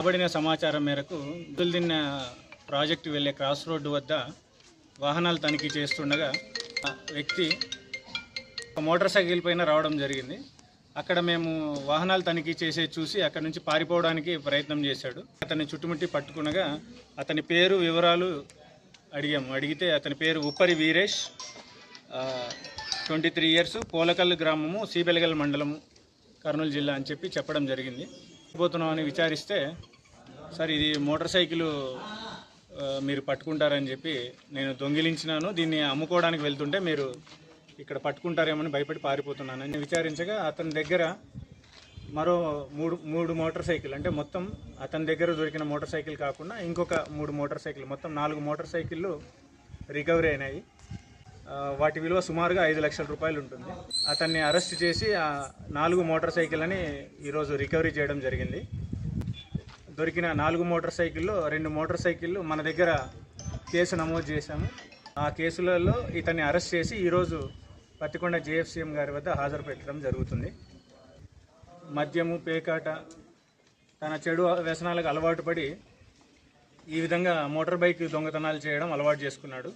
రాబడిన సమాచారం మేరకు దుల్దిన్న ప్రాజెక్టు వెళ్ళే క్రాస్ రోడ్డు వద్ద వాహనాలు తనిఖీ చేస్తుండగా ఆ వ్యక్తి మోటార్ సైకిల్ పైన రావడం జరిగింది. అక్కడ మేము వాహనాలు తనిఖీ చేసే చూసి అక్కడ నుంచి పారిపోవడానికి ప్రయత్నం చేశాడు. అతన్ని చుట్టుముట్టి పట్టుకునగా అతని పేరు వివరాలు అడిగాము. అడిగితే అతని పేరు Uppari Veeresh twenty three years Polakal గ్రామము సీబెలగల్ మండలము కర్నూలు జిల్లా అని చెప్పి చెప్పడం జరిగింది. పోతున్నాం అని విచారిస్తే సార్ ఇది మోటార్ సైకిల్ మీరు పట్టుకుంటారని చెప్పి నేను దొంగిలించినాను. దీన్ని అమ్ముకోవడానికి వెళ్తుంటే మీరు ఇక్కడ పట్టుకుంటారేమని భయపడి పారిపోతున్నానని విచారించగా అతని దగ్గర మరో మూడు మూడు మోటార్ సైకిల్ అంటే మొత్తం అతని దగ్గర దొరికిన మోటార్ సైకిల్ కాకుండా ఇంకొక మూడు మోటార్ సైకిల్ మొత్తం నాలుగు మోటార్ సైకిళ్ళు రికవరీ అయినాయి. వాటి విలువ సుమారుగా ఐదు లక్షల రూపాయలు ఉంటుంది. అతన్ని అరెస్ట్ చేసి ఆ నాలుగు మోటార్ సైకిల్ అని ఈరోజు రికవరీ చేయడం జరిగింది. దొరికిన నాలుగు మోటార్ సైకిల్లో రెండు మోటార్ సైకిళ్ళు మన దగ్గర కేసు నమోదు చేశాము. ఆ కేసులలో ఇతన్ని అరెస్ట్ చేసి ఈరోజు పత్తికొండ జేఎఫ్సీఎం గారి వద్ద హాజరు పెట్టడం జరుగుతుంది. మద్యము పేకాట తన చెడు వ్యసనాలకు అలవాటు పడి ఈ విధంగా మోటార్ బైక్ దొంగతనాలు చేయడం అలవాటు చేసుకున్నాడు.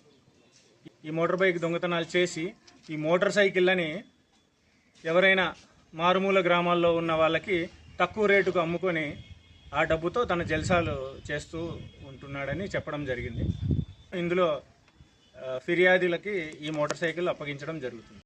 ఈ మోటార్ బైక్ దొంగతనాలు చేసి ఈ మోటార్ సైకిళ్ళని ఎవరైనా మారుమూల గ్రామాల్లో ఉన్న వాళ్ళకి తక్కువ రేటుకు అమ్ముకొని ఆ డబ్బుతో తన జల్సాలు చేస్తూ ఉంటున్నాడని చెప్పడం జరిగింది. ఇందులో ఫిర్యాదులకి ఈ మోటార్ సైకిల్ అప్పగించడం జరుగుతుంది.